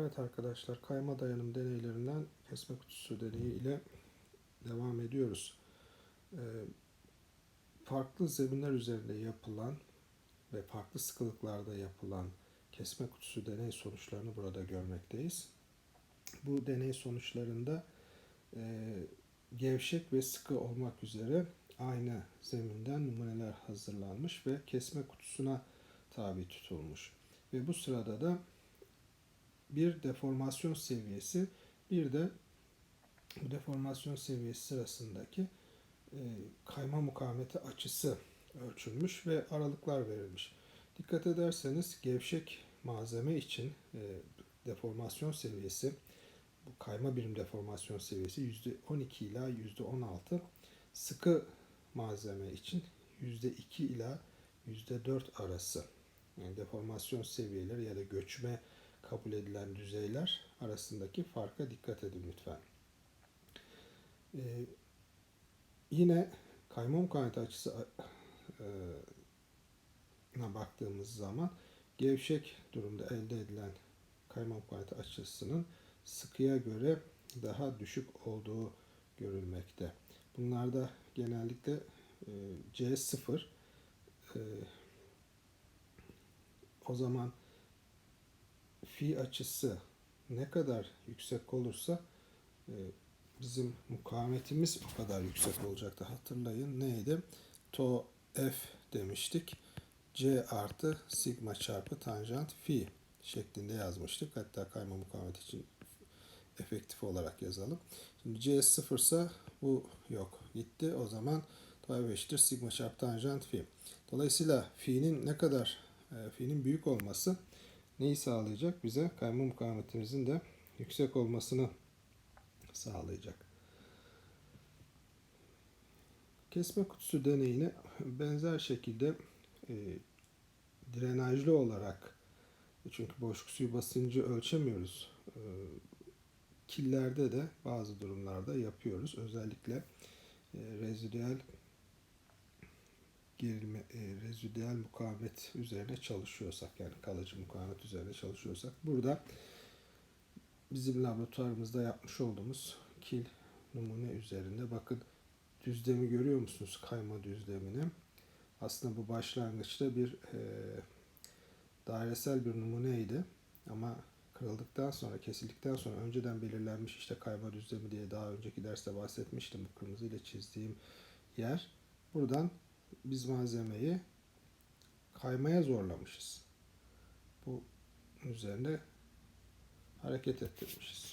Evet arkadaşlar kayma dayanım deneylerinden kesme kutusu deneyi ile devam ediyoruz. Ee, farklı zeminler üzerinde yapılan ve farklı sıkılıklarda yapılan kesme kutusu deney sonuçlarını burada görmekteyiz. Bu deney sonuçlarında e, gevşek ve sıkı olmak üzere aynı zeminden numuneler hazırlanmış ve kesme kutusuna tabi tutulmuş. Ve bu sırada da bir deformasyon seviyesi bir de bu deformasyon seviyesi sırasındaki e, kayma mukavemeti açısı ölçülmüş ve aralıklar verilmiş. Dikkat ederseniz gevşek malzeme için e, deformasyon seviyesi bu kayma birim deformasyon seviyesi %12 ila %16 sıkı malzeme için %2 ila %4 arası yani deformasyon seviyeleri ya da göçme kabul edilen düzeyler arasındaki farka dikkat edin lütfen. Ee, yine kayma mukavemeti açısı e, baktığımız zaman gevşek durumda elde edilen kayma mukavemeti açısının sıkıya göre daha düşük olduğu görülmekte. Bunlarda genellikle e, C0 e, o zaman fi açısı ne kadar yüksek olursa e, bizim mukavemetimiz o kadar yüksek olacaktı. Hatırlayın neydi? To F demiştik. C artı sigma çarpı tanjant fi şeklinde yazmıştık. Hatta kayma mukavemet için efektif olarak yazalım. Şimdi C sıfırsa bu yok. Gitti. O zaman F eşittir sigma çarpı tanjant fi. Dolayısıyla fi'nin ne kadar e, fi'nin büyük olması neyi sağlayacak? Bize kayma mukavemetimizin de yüksek olmasını sağlayacak. Kesme kutusu deneyini benzer şekilde e, drenajlı olarak çünkü boşluk suyu basıncı ölçemiyoruz. E, killerde de bazı durumlarda yapıyoruz. Özellikle e, rezidüel gerilme, e, rezidüel mukavemet üzerine çalışıyorsak yani kalıcı mukavemet üzerine çalışıyorsak burada bizim laboratuvarımızda yapmış olduğumuz kil numune üzerinde bakın düzlemi görüyor musunuz? Kayma düzlemini. Aslında bu başlangıçta bir e, dairesel bir numuneydi ama kırıldıktan sonra kesildikten sonra önceden belirlenmiş işte kayma düzlemi diye daha önceki derste bahsetmiştim bu kırmızı ile çizdiğim yer. Buradan biz malzemeyi kaymaya zorlamışız. Bu üzerine hareket ettirmişiz.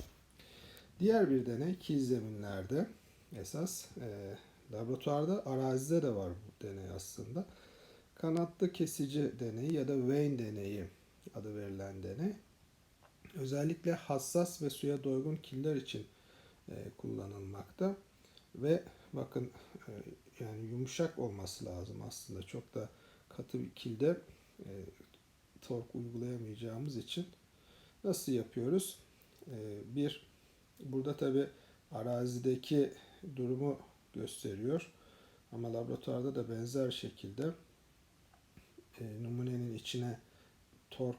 Diğer bir deney kil zeminlerde esas e, laboratuvarda arazide de var bu deney aslında. Kanatlı kesici deneyi ya da vein deneyi adı verilen deney. Özellikle hassas ve suya doygun killer için e, kullanılmakta. Ve bakın e, yani yumuşak olması lazım aslında. Çok da katı bir kilde e, tork uygulayamayacağımız için nasıl yapıyoruz? E, bir, burada tabi arazideki durumu gösteriyor. Ama laboratuvarda da benzer şekilde e, numunenin içine tork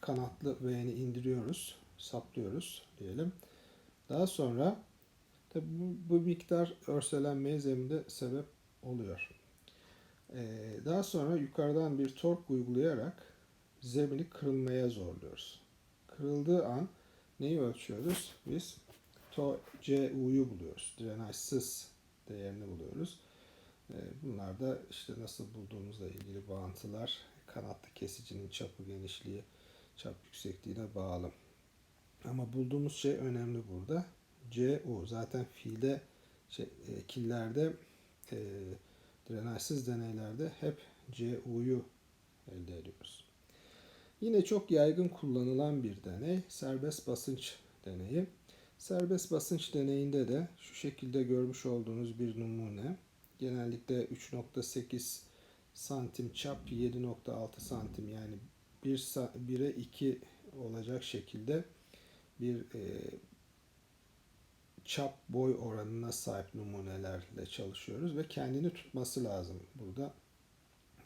kanatlı veyni indiriyoruz, saplıyoruz diyelim. Daha sonra Tabi bu, bu miktar örselenmeye zeminde sebep oluyor. Ee, daha sonra yukarıdan bir tork uygulayarak zemini kırılmaya zorluyoruz. Kırıldığı an neyi ölçüyoruz? Biz to CU'yu buluyoruz. Drenajsız değerini buluyoruz. Ee, bunlar da işte nasıl bulduğumuzla ilgili bağıntılar kanatlı kesicinin çapı genişliği, çap yüksekliğine bağlı. Ama bulduğumuz şey önemli burada. CU zaten fiilde şey, e, killerde e, drenajsız deneylerde hep CU'yu elde ediyoruz. Yine çok yaygın kullanılan bir deney serbest basınç deneyi. Serbest basınç deneyinde de şu şekilde görmüş olduğunuz bir numune. Genellikle 3.8 santim çap 7.6 santim yani 1 1'e 2 olacak şekilde bir e, çap boy oranına sahip numunelerle çalışıyoruz ve kendini tutması lazım burada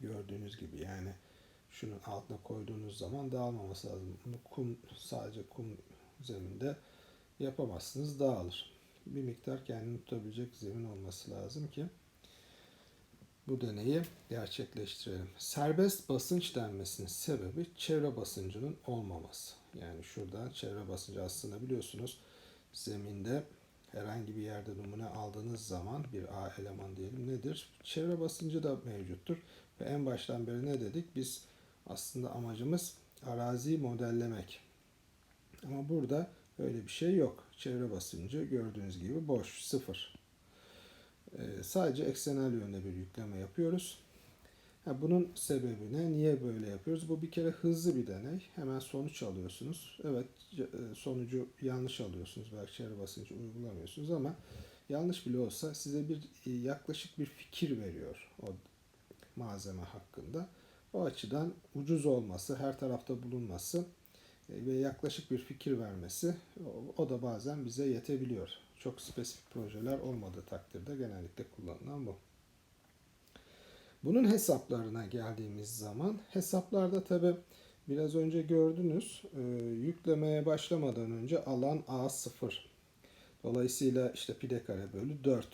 gördüğünüz gibi yani şunun altına koyduğunuz zaman dağılmaması lazım. Bunu kum sadece kum zeminde yapamazsınız dağılır. Bir miktar kendini tutabilecek zemin olması lazım ki bu deneyi gerçekleştirelim. Serbest basınç denmesinin sebebi çevre basıncının olmaması. Yani şuradan çevre basıncı aslında biliyorsunuz zeminde herhangi bir yerde numune aldığınız zaman bir A eleman diyelim nedir? Çevre basıncı da mevcuttur. Ve en baştan beri ne dedik? Biz aslında amacımız araziyi modellemek. Ama burada öyle bir şey yok. Çevre basıncı gördüğünüz gibi boş, sıfır. Ee, sadece eksenel yönde bir yükleme yapıyoruz. Bunun sebebi ne? Niye böyle yapıyoruz? Bu bir kere hızlı bir deney. Hemen sonuç alıyorsunuz. Evet e, sonucu yanlış alıyorsunuz. Belki çevre basıncı uygulamıyorsunuz ama yanlış bile olsa size bir e, yaklaşık bir fikir veriyor o malzeme hakkında. O açıdan ucuz olması, her tarafta bulunması e, ve yaklaşık bir fikir vermesi o da bazen bize yetebiliyor. Çok spesifik projeler olmadığı takdirde genellikle kullanılan bu. Bunun hesaplarına geldiğimiz zaman hesaplarda tabi biraz önce gördünüz e, yüklemeye başlamadan önce alan A0. Dolayısıyla işte pi de kare bölü 4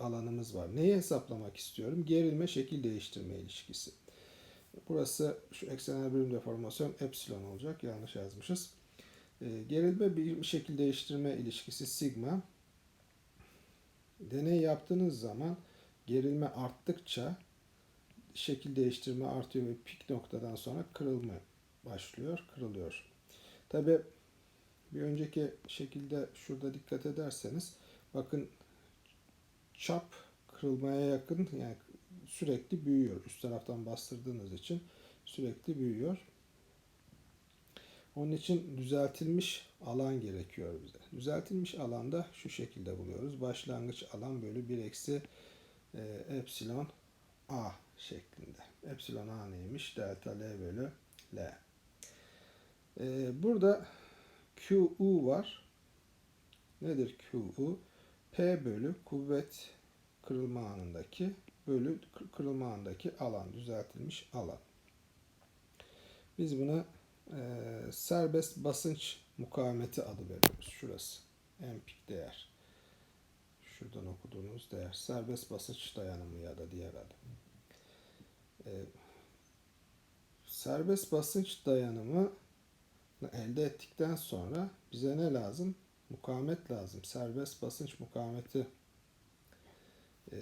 alanımız var. Neyi hesaplamak istiyorum? Gerilme şekil değiştirme ilişkisi. Burası şu eksenel bölüm deformasyon epsilon olacak. Yanlış yazmışız. E, gerilme bir şekil değiştirme ilişkisi sigma. Deney yaptığınız zaman gerilme arttıkça şekil değiştirme artıyor ve pik noktadan sonra kırılma başlıyor, kırılıyor. Tabi bir önceki şekilde şurada dikkat ederseniz bakın çap kırılmaya yakın yani sürekli büyüyor. Üst taraftan bastırdığınız için sürekli büyüyor. Onun için düzeltilmiş alan gerekiyor bize. Düzeltilmiş alanda şu şekilde buluyoruz. Başlangıç alan bölü 1 eksi e, epsilon a şeklinde. Epsilon a neymiş? Delta L bölü L. Ee, burada QU var. Nedir QU? P bölü kuvvet kırılma anındaki bölü kırılma anındaki alan, düzeltilmiş alan. Biz buna e, serbest basınç mukavemeti adı veriyoruz. Şurası. Empik değer. Şuradan okuduğunuz değer. Serbest basınç dayanımı ya da diğer adı. E, serbest basınç dayanımı elde ettikten sonra bize ne lazım? Mukavemet lazım. Serbest basınç mukavemeti e,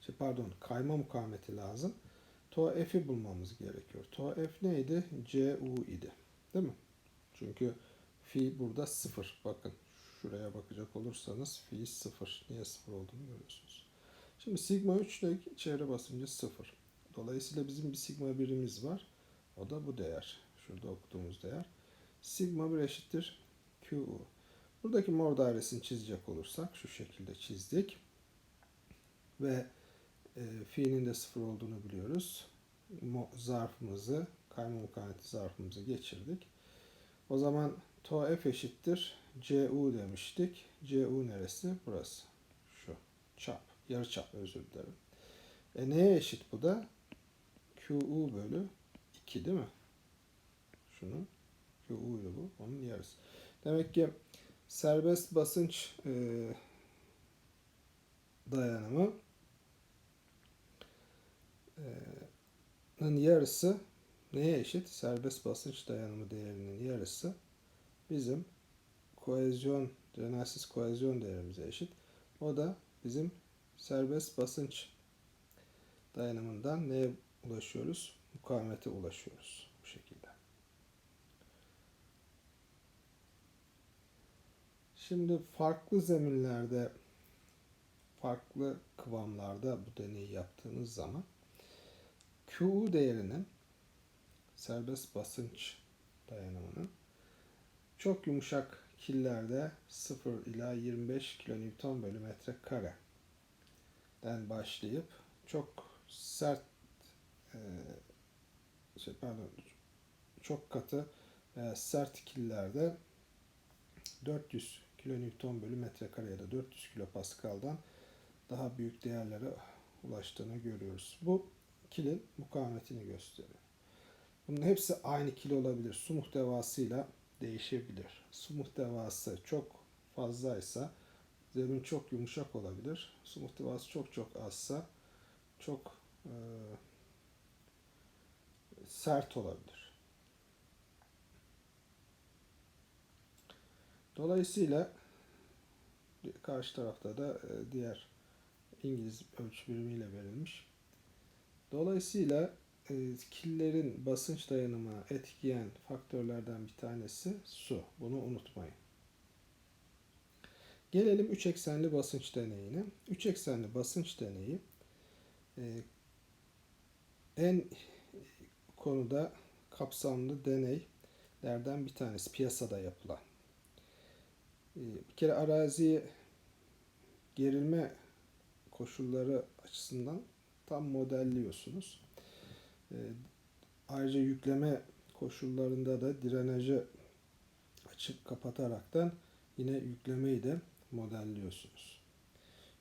şey pardon kayma mukavemeti lazım. To F'i bulmamız gerekiyor. To F neydi? CU idi. Değil mi? Çünkü fi burada sıfır. Bakın şuraya bakacak olursanız fi sıfır. Niye sıfır olduğunu görüyorsunuz. Şimdi sigma 3 ile çevre basıncı 0. Dolayısıyla bizim bir sigma birimiz var. O da bu değer. Şurada okuduğumuz değer. Sigma 1 eşittir QU. Buradaki mor dairesini çizecek olursak şu şekilde çizdik. Ve e, fiilin de 0 olduğunu biliyoruz. Zarfımızı, kayma mukavemeti zarfımızı geçirdik. O zaman to f eşittir cu demiştik. cu neresi? Burası. Şu. Çap yarıçap özür dilerim. E neye eşit bu da? QU bölü 2 değil mi? Şunu QU'ydu bu. Onun yarısı. Demek ki serbest basınç e, dayanımı e, yarısı neye eşit? Serbest basınç dayanımı değerinin yarısı bizim koezyon, renalsiz koezyon değerimize eşit. O da bizim serbest basınç dayanımından neye ulaşıyoruz? Mukavemete ulaşıyoruz bu şekilde. Şimdi farklı zeminlerde farklı kıvamlarda bu deneyi yaptığınız zaman QU değerinin serbest basınç dayanımının çok yumuşak killerde 0 ila 25 kilonewton bölü metre kare den başlayıp çok sert e, şey pardon çok katı veya sert killerde 400 kilonewton bölü metrekare ya da 400 kilopaskaldan daha büyük değerlere ulaştığını görüyoruz. Bu kilin mukavemetini gösteriyor. Bunun hepsi aynı kil olabilir. Su muhtevasıyla değişebilir. Su muhtevası çok fazlaysa zemin çok yumuşak olabilir. Su muhtevası çok çok azsa çok e, sert olabilir. Dolayısıyla karşı tarafta da e, diğer İngiliz ölçü birimiyle verilmiş. Dolayısıyla e, killerin basınç dayanımına etkileyen faktörlerden bir tanesi su. Bunu unutmayın. Gelelim üç eksenli basınç deneyine. Üç eksenli basınç deneyi e, en konuda kapsamlı deneylerden bir tanesi piyasada yapılan. E, bir kere araziye gerilme koşulları açısından tam modelliyorsunuz. E, ayrıca yükleme koşullarında da drenajı açıp kapataraktan yine yüklemeyi de modelliyorsunuz.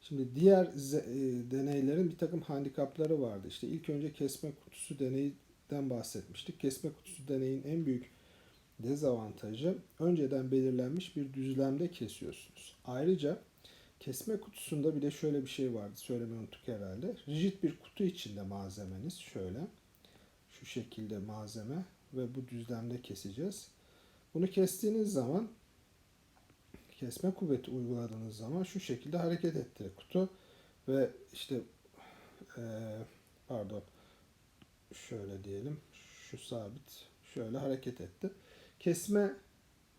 Şimdi diğer e, deneylerin bir takım handikapları vardı. İşte ilk önce kesme kutusu deneyinden bahsetmiştik. Kesme kutusu deneyin en büyük dezavantajı önceden belirlenmiş bir düzlemde kesiyorsunuz. Ayrıca kesme kutusunda bir de şöyle bir şey vardı. Söylemeyi unuttuk herhalde. Rigid bir kutu içinde malzemeniz şöyle. Şu şekilde malzeme ve bu düzlemde keseceğiz. Bunu kestiğiniz zaman kesme kuvveti uyguladığınız zaman şu şekilde hareket etti kutu ve işte eee, pardon şöyle diyelim şu sabit şöyle hareket etti. Kesme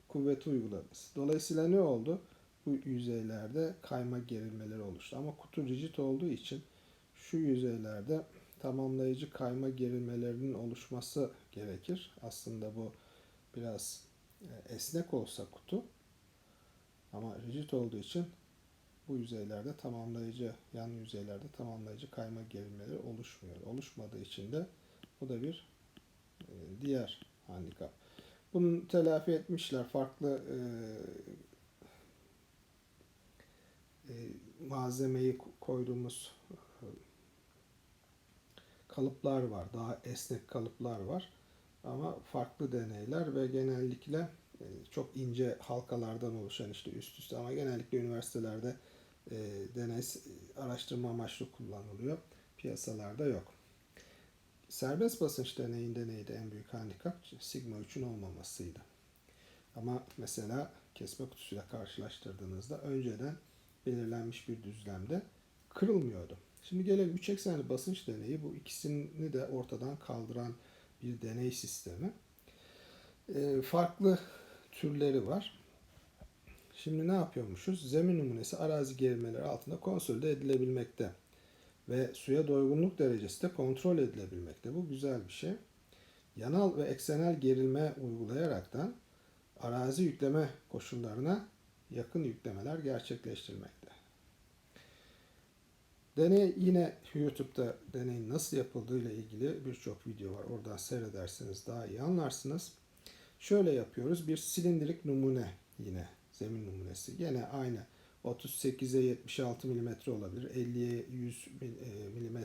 kuvveti uyguladınız. Dolayısıyla ne oldu? Bu yüzeylerde kayma gerilmeleri oluştu. Ama kutu rigid olduğu için şu yüzeylerde tamamlayıcı kayma gerilmelerinin oluşması gerekir. Aslında bu biraz e, esnek olsa kutu ama rigid olduğu için bu yüzeylerde tamamlayıcı, yan yüzeylerde tamamlayıcı kayma gerilmeleri oluşmuyor. Oluşmadığı için de bu da bir e, diğer handikap. Bunu telafi etmişler. Farklı e, e, malzemeyi koyduğumuz kalıplar var. Daha esnek kalıplar var. Ama farklı deneyler ve genellikle çok ince halkalardan oluşan işte üst üste ama genellikle üniversitelerde e, deney araştırma amaçlı kullanılıyor. Piyasalarda yok. Serbest basınç deneyinde neydi en büyük handikap? Sigma 3'ün olmamasıydı. Ama mesela kesme kutusuyla karşılaştırdığınızda önceden belirlenmiş bir düzlemde kırılmıyordu. Şimdi gelelim 3 eksenli basınç deneyi. Bu ikisini de ortadan kaldıran bir deney sistemi. Ee, farklı türleri var. Şimdi ne yapıyormuşuz? Zemin numunesi arazi gerilmeleri altında konsolide edilebilmekte ve suya doygunluk derecesi de kontrol edilebilmekte. Bu güzel bir şey. Yanal ve eksenel gerilme uygulayaraktan arazi yükleme koşullarına yakın yüklemeler gerçekleştirmekte. Deney yine YouTube'da deneyin nasıl yapıldığı ile ilgili birçok video var. Oradan seyrederseniz daha iyi anlarsınız. Şöyle yapıyoruz. Bir silindirik numune yine zemin numunesi. Gene aynı 38'e 76 mm olabilir. 50'ye 100 mm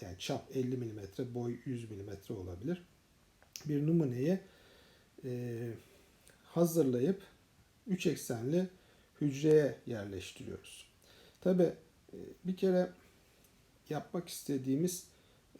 yani çap 50 mm, boy 100 mm olabilir. Bir numuneyi e, hazırlayıp 3 eksenli hücreye yerleştiriyoruz. Tabi bir kere yapmak istediğimiz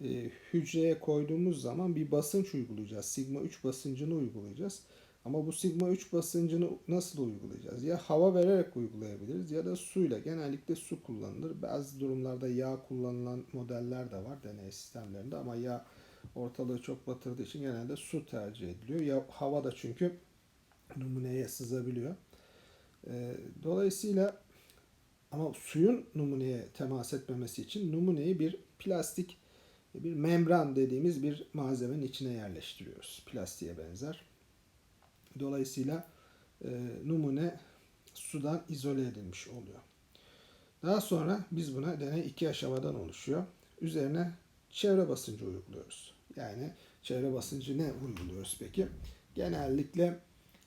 e, hücreye koyduğumuz zaman bir basınç uygulayacağız. Sigma 3 basıncını uygulayacağız. Ama bu sigma 3 basıncını nasıl uygulayacağız? Ya hava vererek uygulayabiliriz ya da suyla. Genellikle su kullanılır. Bazı durumlarda yağ kullanılan modeller de var deney sistemlerinde ama yağ ortalığı çok batırdığı için genelde su tercih ediliyor. Ya hava da çünkü numuneye sızabiliyor. E, dolayısıyla ama suyun numuneye temas etmemesi için numuneyi bir plastik bir membran dediğimiz bir malzemenin içine yerleştiriyoruz. Plastiğe benzer. Dolayısıyla e, numune sudan izole edilmiş oluyor. Daha sonra biz buna deney iki aşamadan oluşuyor. Üzerine çevre basıncı uyguluyoruz. Yani çevre basıncı ne uyguluyoruz peki? Genellikle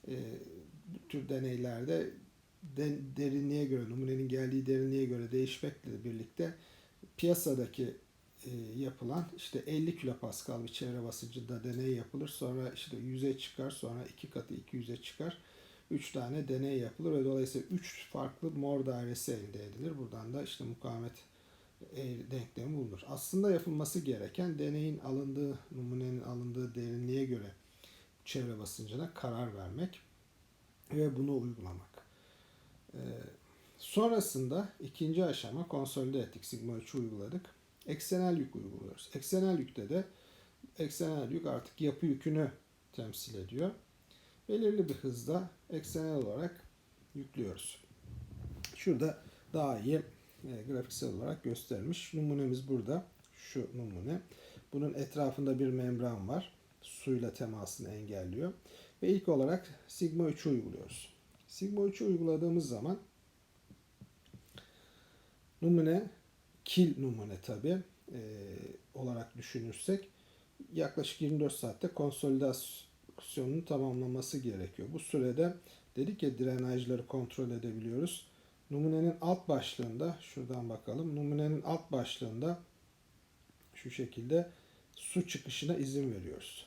e, bu tür deneylerde de, derinliğe göre, numunenin geldiği derinliğe göre değişmekle birlikte piyasadaki yapılan işte 50 kilopascal bir çevre basıncında deney yapılır. Sonra işte 100'e çıkar. Sonra iki katı 200'e çıkar. 3 tane deney yapılır ve dolayısıyla 3 farklı mor dairesi elde edilir. Buradan da işte mukavemet eğri- denklemi bulunur. Aslında yapılması gereken deneyin alındığı, numunenin alındığı derinliğe göre çevre basıncına karar vermek ve bunu uygulamak. Ee, sonrasında ikinci aşama konsolide ettik. Sigma 3'ü uyguladık. Eksenel yük uyguluyoruz. Eksenel yükte de eksenel yük artık yapı yükünü temsil ediyor. Belirli bir hızda eksenel olarak yüklüyoruz. Şurada daha iyi e, grafiksel olarak göstermiş. Numunemiz burada. Şu numune. Bunun etrafında bir membran var. Suyla temasını engelliyor. Ve ilk olarak sigma 3'ü uyguluyoruz. Sigma 3'ü uyguladığımız zaman numune kil numune tabi olarak düşünürsek yaklaşık 24 saatte konsolidasyonunu tamamlaması gerekiyor. Bu sürede dedik ya drenajları kontrol edebiliyoruz. Numunenin alt başlığında şuradan bakalım. Numunenin alt başlığında şu şekilde su çıkışına izin veriyoruz.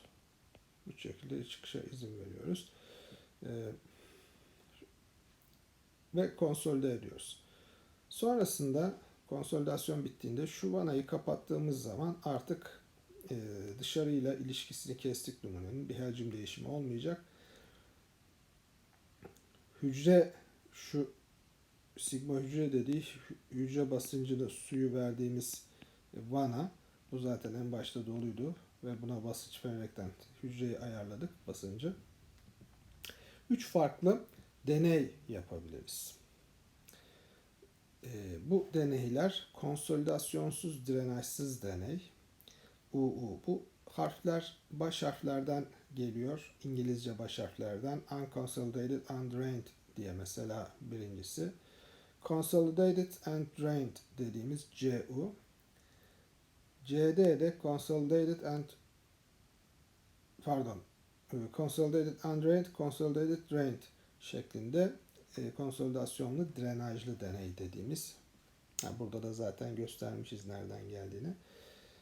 Bu şekilde çıkışa izin veriyoruz. Ee, ve konsolide ediyoruz. Sonrasında konsolidasyon bittiğinde şu vanayı kapattığımız zaman artık e, dışarıyla ilişkisini kestik numunenin. Bir hacim değişimi olmayacak. Hücre şu sigma hücre dediği hücre basıncını suyu verdiğimiz vana bu zaten en başta doluydu ve buna basınç vererekten hücreyi ayarladık basıncı. Üç farklı deney yapabiliriz. Ee, bu deneyler konsolidasyonsuz drenajsız deney. UU bu harfler baş harflerden geliyor. İngilizce baş harflerden unconsolidated undrained diye mesela birincisi. Consolidated and drained dediğimiz CU. CD de consolidated and pardon consolidated undrained, consolidated drained şeklinde konsolidasyonlu drenajlı deney dediğimiz burada da zaten göstermişiz nereden geldiğini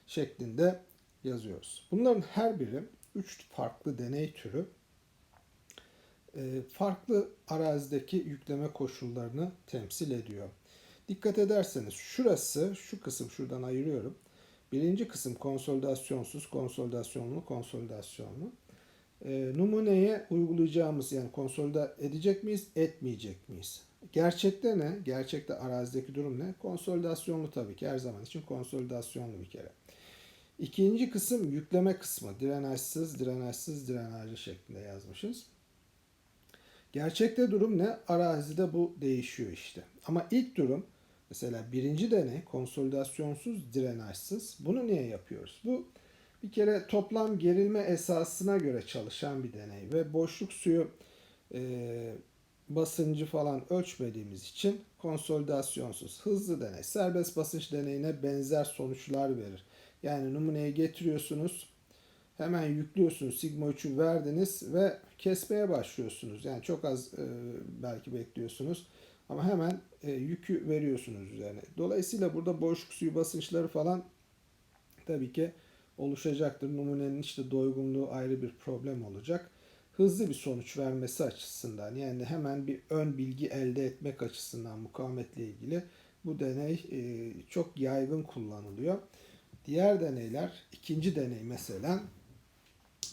şeklinde yazıyoruz. Bunların her biri üç farklı deney türü e, farklı arazideki yükleme koşullarını temsil ediyor. Dikkat ederseniz şurası, şu kısım şuradan ayırıyorum. Birinci kısım konsolidasyonsuz, konsolidasyonlu, konsolidasyonlu. E, numuneye uygulayacağımız yani konsolide edecek miyiz, etmeyecek miyiz? Gerçekte ne? Gerçekte arazideki durum ne? Konsolidasyonlu tabii ki her zaman için konsolidasyonlu bir kere. İkinci kısım yükleme kısmı. Drenajsız, drenajsız, drenajlı şeklinde yazmışız. Gerçekte durum ne? Arazide bu değişiyor işte. Ama ilk durum mesela birinci deney konsolidasyonsuz, drenajsız. Bunu niye yapıyoruz? Bu bir kere toplam gerilme esasına göre çalışan bir deney ve boşluk suyu e, basıncı falan ölçmediğimiz için konsolidasyonsuz, hızlı deney, serbest basınç deneyine benzer sonuçlar verir. Yani numuneyi getiriyorsunuz, hemen yüklüyorsunuz, sigma 3'ü verdiniz ve kesmeye başlıyorsunuz. Yani çok az e, belki bekliyorsunuz ama hemen e, yükü veriyorsunuz üzerine. Dolayısıyla burada boşluk suyu basınçları falan tabii ki oluşacaktır. Numunenin işte doygunluğu ayrı bir problem olacak. Hızlı bir sonuç vermesi açısından yani hemen bir ön bilgi elde etmek açısından mukavemetle ilgili bu deney e, çok yaygın kullanılıyor. Diğer deneyler, ikinci deney mesela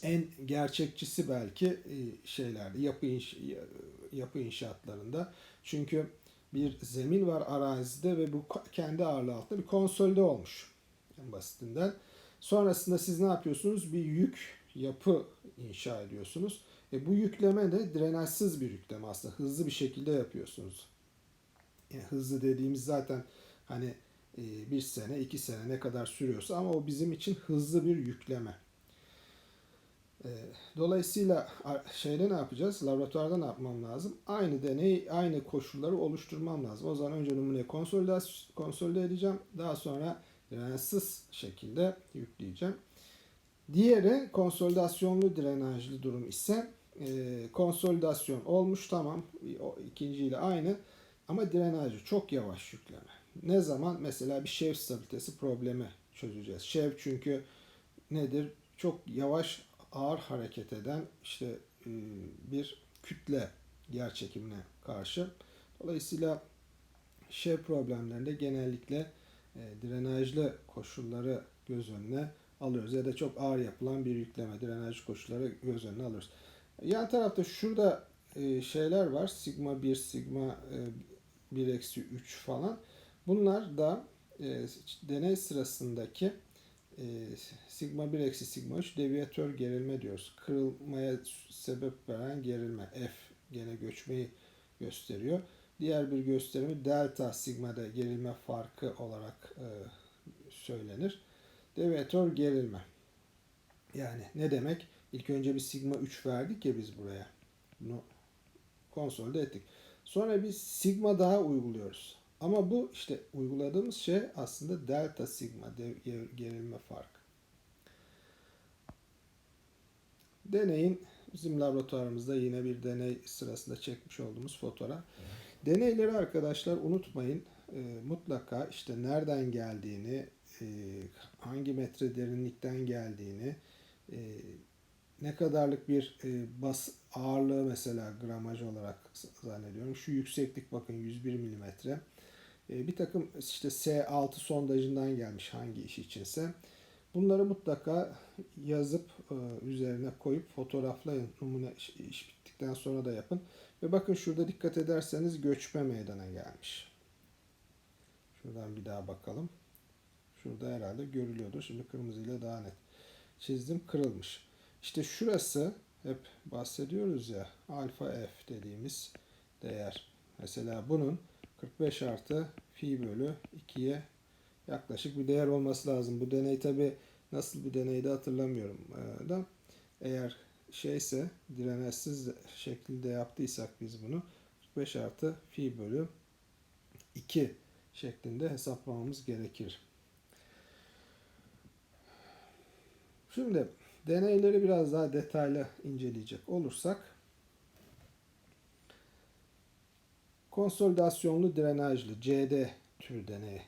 en gerçekçisi belki e, şeylerde yapı inş yapı inşaatlarında. Çünkü bir zemin var arazide ve bu kendi ağırlığı altında bir konsolide olmuş en basitinden. Sonrasında siz ne yapıyorsunuz? Bir yük yapı inşa ediyorsunuz. E bu yükleme de drenajsız bir yükleme aslında. Hızlı bir şekilde yapıyorsunuz. Yani hızlı dediğimiz zaten hani e, bir sene, iki sene ne kadar sürüyorsa ama o bizim için hızlı bir yükleme. E, dolayısıyla şeyde ne yapacağız? Laboratuvarda ne yapmam lazım? Aynı deney, aynı koşulları oluşturmam lazım. O zaman önce numuneyi konsolide, konsolide edeceğim. Daha sonra drenajsız şekilde yükleyeceğim. Diğeri konsolidasyonlu drenajlı durum ise e, konsolidasyon olmuş tamam. O ikinciyle aynı ama drenajı çok yavaş yükleme. Ne zaman mesela bir şev stabilitesi problemi çözeceğiz. Şev çünkü nedir? Çok yavaş ağır hareket eden işte e, bir kütle yer çekimine karşı. Dolayısıyla şev problemlerinde genellikle e, drenajlı koşulları göz önüne alıyoruz. Ya da çok ağır yapılan bir yükleme, drenaj koşulları göz önüne alıyoruz. Yan tarafta şurada e, şeyler var. Sigma 1, sigma e, 1 eksi 3 falan. Bunlar da e, deney sırasındaki e, sigma 1 eksi sigma 3 deviyatör gerilme diyoruz. Kırılmaya sebep veren gerilme. F gene göçmeyi gösteriyor. Diğer bir gösterimi delta sigmada gerilme farkı olarak e, söylenir. Deviyatör gerilme. Yani ne demek? İlk önce bir sigma 3 verdik ya biz buraya. Bunu konsolde ettik. Sonra bir sigma daha uyguluyoruz. Ama bu işte uyguladığımız şey aslında delta sigma dev- gerilme farkı. Deneyin bizim laboratuvarımızda yine bir deney sırasında çekmiş olduğumuz fotoğraf. Deneyleri arkadaşlar unutmayın. E, mutlaka işte nereden geldiğini, e, hangi metre derinlikten geldiğini, e, ne kadarlık bir e, bas ağırlığı mesela gramaj olarak zannediyorum. Şu yükseklik bakın 101 milimetre. E, bir takım işte S6 sondajından gelmiş hangi iş içinse. Bunları mutlaka yazıp e, üzerine koyup fotoğraflayın. Numune iş, bittikten sonra da yapın. Ve bakın şurada dikkat ederseniz göçme meydana gelmiş. Şuradan bir daha bakalım. Şurada herhalde görülüyordur. Şimdi kırmızıyla daha net çizdim kırılmış. İşte şurası hep bahsediyoruz ya alfa f dediğimiz değer. Mesela bunun 45 artı fi bölü 2'ye yaklaşık bir değer olması lazım. Bu deney tabi nasıl bir deneydi hatırlamıyorum ee, da eğer şeyse dirençsiz şekilde yaptıysak biz bunu 45 artı fi bölü 2 şeklinde hesaplamamız gerekir. Şimdi deneyleri biraz daha detaylı inceleyecek olursak konsolidasyonlu drenajlı CD tür deney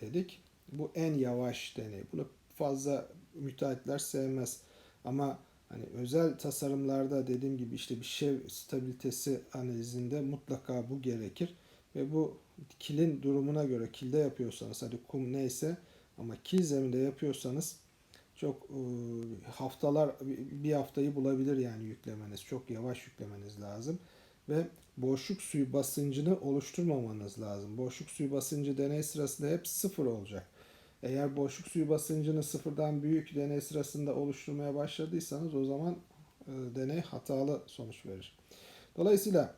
dedik. Bu en yavaş deney. Bunu fazla müteahhitler sevmez. Ama hani özel tasarımlarda dediğim gibi işte bir şev stabilitesi analizinde mutlaka bu gerekir. Ve bu kilin durumuna göre kilde yapıyorsanız hadi kum neyse ama kil zeminde yapıyorsanız çok e, haftalar bir haftayı bulabilir yani yüklemeniz. Çok yavaş yüklemeniz lazım ve boşluk suyu basıncını oluşturmamanız lazım. Boşluk suyu basıncı deney sırasında hep sıfır olacak. Eğer boşluk suyu basıncını sıfırdan büyük deney sırasında oluşturmaya başladıysanız o zaman e, deney hatalı sonuç verir. Dolayısıyla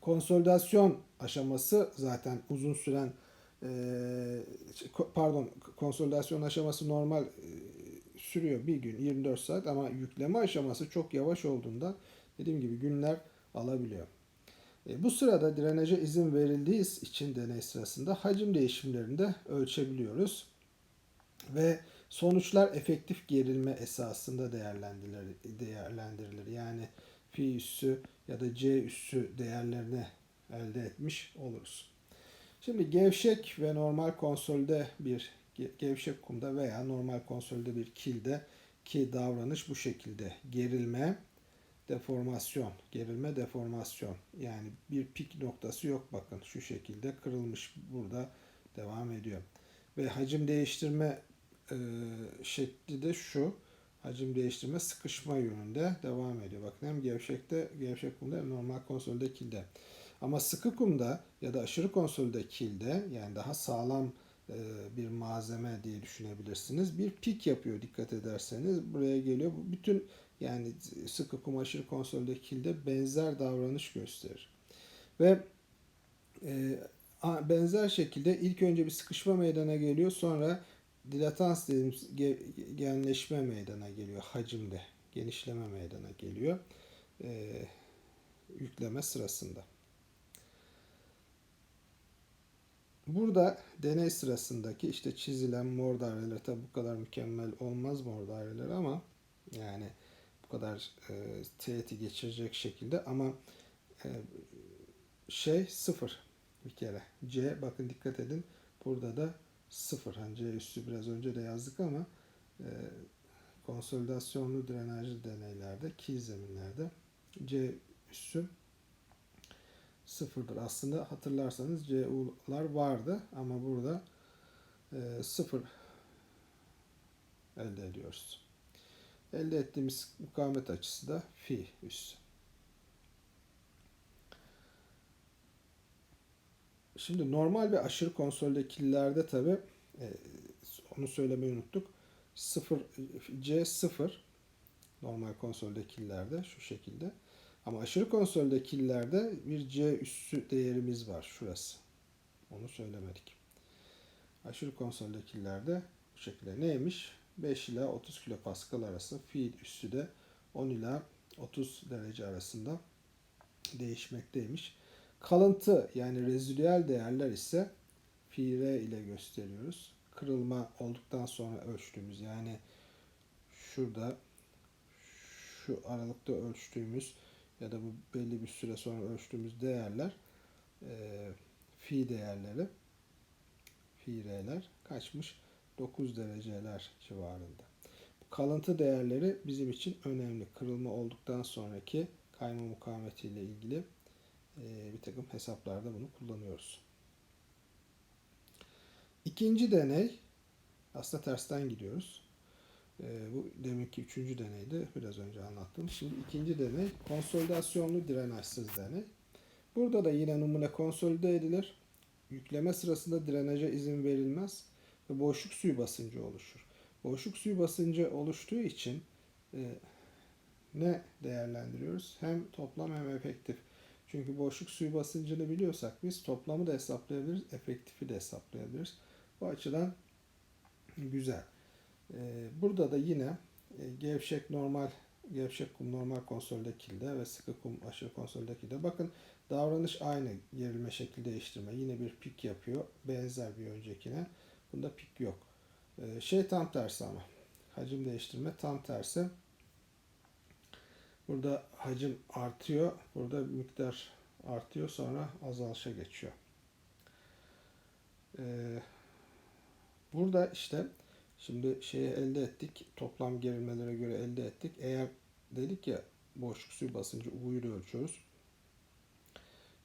konsolidasyon aşaması zaten uzun süren e, pardon konsolidasyon aşaması normal e, sürüyor bir gün 24 saat ama yükleme aşaması çok yavaş olduğunda dediğim gibi günler alabiliyor. E, bu sırada drenaja izin verildiği için deney sırasında hacim değişimlerini de ölçebiliyoruz. Ve sonuçlar efektif gerilme esasında değerlendirilir. değerlendirilir. Yani fi üssü ya da c üssü değerlerini elde etmiş oluruz. Şimdi gevşek ve normal konsolde bir gevşek kumda veya normal konsolde bir kilde ki davranış bu şekilde. Gerilme, deformasyon, gerilme, deformasyon. Yani bir pik noktası yok bakın şu şekilde kırılmış burada devam ediyor. Ve hacim değiştirme e, şekli de şu. Hacim değiştirme sıkışma yönünde devam ediyor. Bakın hem gevşekte, gevşek kumda hem normal konsolde kilde. Ama sıkı kumda ya da aşırı konsolde kilde yani daha sağlam e, bir malzeme diye düşünebilirsiniz. Bir pik yapıyor dikkat ederseniz. Buraya geliyor. Bütün yani sıkı kum aşırı konsolde kilde benzer davranış gösterir. Ve e, benzer şekilde ilk önce bir sıkışma meydana geliyor. Sonra dilatans dediğimiz genleşme meydana geliyor hacimde. Genişleme meydana geliyor. E, yükleme sırasında. Burada deney sırasındaki işte çizilen mor daireler tabi bu kadar mükemmel olmaz mor daireler ama yani bu kadar e, teğeti geçirecek şekilde ama e, şey sıfır bir kere. C bakın dikkat edin burada da sıfır. Hani C üssü biraz önce de yazdık ama e, konsolidasyonlu drenajlı deneylerde, kil zeminlerde C üssü sıfırdır. Aslında hatırlarsanız CU'lar vardı ama burada e, sıfır elde ediyoruz. Elde ettiğimiz mukavemet açısı da fi üssü. Şimdi normal ve aşırı konsolde killerde tabi onu söylemeyi unuttuk. 0 C 0 normal konsolde killerde şu şekilde. Ama aşırı konsolde killerde bir C üssü değerimiz var şurası. Onu söylemedik. Aşırı konsolde killerde bu şekilde neymiş? 5 ila 30 kilopascal arası fiil üssü de 10 ila 30 derece arasında değişmekteymiş. Kalıntı yani rezidüel değerler ise pi r ile gösteriyoruz. Kırılma olduktan sonra ölçtüğümüz yani şurada şu aralıkta ölçtüğümüz ya da bu belli bir süre sonra ölçtüğümüz değerler e, fi değerleri fi r'ler kaçmış? 9 dereceler civarında. Bu kalıntı değerleri bizim için önemli. Kırılma olduktan sonraki kayma mukavemetiyle ilgili e, bir takım hesaplarda bunu kullanıyoruz. İkinci deney aslında tersten gidiyoruz. E, bu deminki üçüncü deneydi. Biraz önce anlattım. Şimdi ikinci deney konsolidasyonlu drenajsız deney. Burada da yine numune konsolide edilir. Yükleme sırasında drenaja izin verilmez ve boşluk suyu basıncı oluşur. Boşluk suyu basıncı oluştuğu için e, ne değerlendiriyoruz? Hem toplam hem efektif. Çünkü boşluk suyu basıncını biliyorsak biz toplamı da hesaplayabiliriz, efektifi de hesaplayabiliriz. Bu açıdan güzel. Ee, burada da yine e, gevşek normal gevşek kum normal konsolde kilde ve sıkı kum aşırı konsolde kilde. Bakın davranış aynı gerilme şekil değiştirme. Yine bir pik yapıyor. Benzer bir öncekine. Bunda pik yok. Ee, şey tam tersi ama. Hacim değiştirme tam tersi. Burada hacim artıyor. Burada miktar artıyor sonra azalışa geçiyor. Ee, burada işte şimdi şeyi elde ettik. Toplam gerilmelere göre elde ettik. Eğer dedik ya boşluk suyu basıncı U'yu ölçüyoruz.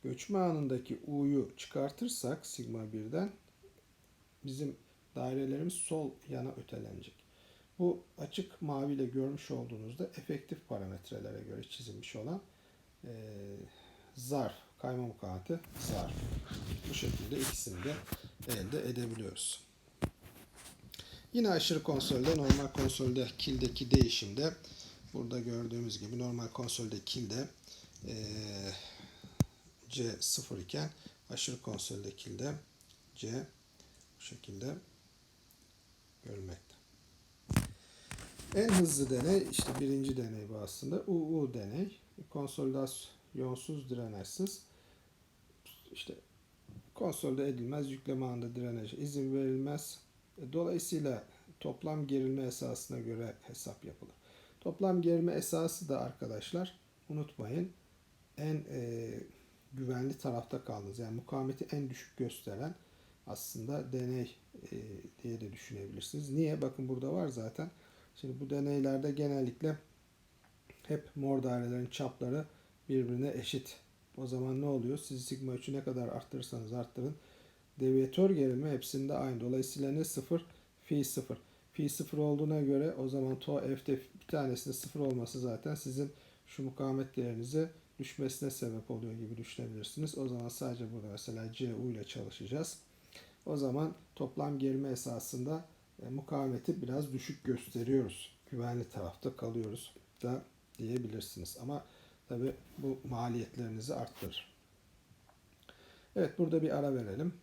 Göçme anındaki U'yu çıkartırsak sigma 1'den bizim dairelerimiz sol yana ötelenecek. Bu açık maviyle görmüş olduğunuzda efektif parametrelere göre çizilmiş olan e, zarf, kayma mukavemeti zarf. Bu şekilde ikisini de elde edebiliyoruz. Yine aşırı konsolde, normal konsolde kildeki değişimde burada gördüğümüz gibi normal konsolde kilde e, C 0 iken aşırı konsolde kilde C şekilde görülmekte. En hızlı deney işte birinci deney bu aslında. UU deney. Konsolidasyonsuz drenajsız. İşte konsolide edilmez yükleme anında drenaja izin verilmez. Dolayısıyla toplam gerilme esasına göre hesap yapılır. Toplam gerilme esası da arkadaşlar unutmayın en e, güvenli tarafta kaldınız. Yani mukavemeti en düşük gösteren aslında deney e, diye de düşünebilirsiniz. Niye? Bakın burada var zaten. Şimdi bu deneylerde genellikle hep mor dairelerin çapları birbirine eşit. O zaman ne oluyor? Siz sigma 3'ü ne kadar arttırırsanız arttırın. Deviyatör gerilme hepsinde aynı. Dolayısıyla ne 0? Fi 0. Fi 0 olduğuna göre o zaman to f'de bir tanesinde 0 olması zaten sizin şu mukavemet değerinizi düşmesine sebep oluyor gibi düşünebilirsiniz. O zaman sadece burada mesela CU ile çalışacağız. O zaman toplam gerilme esasında e, mukavemeti biraz düşük gösteriyoruz. Güvenli tarafta kalıyoruz da diyebilirsiniz. Ama tabi bu maliyetlerinizi arttırır. Evet burada bir ara verelim.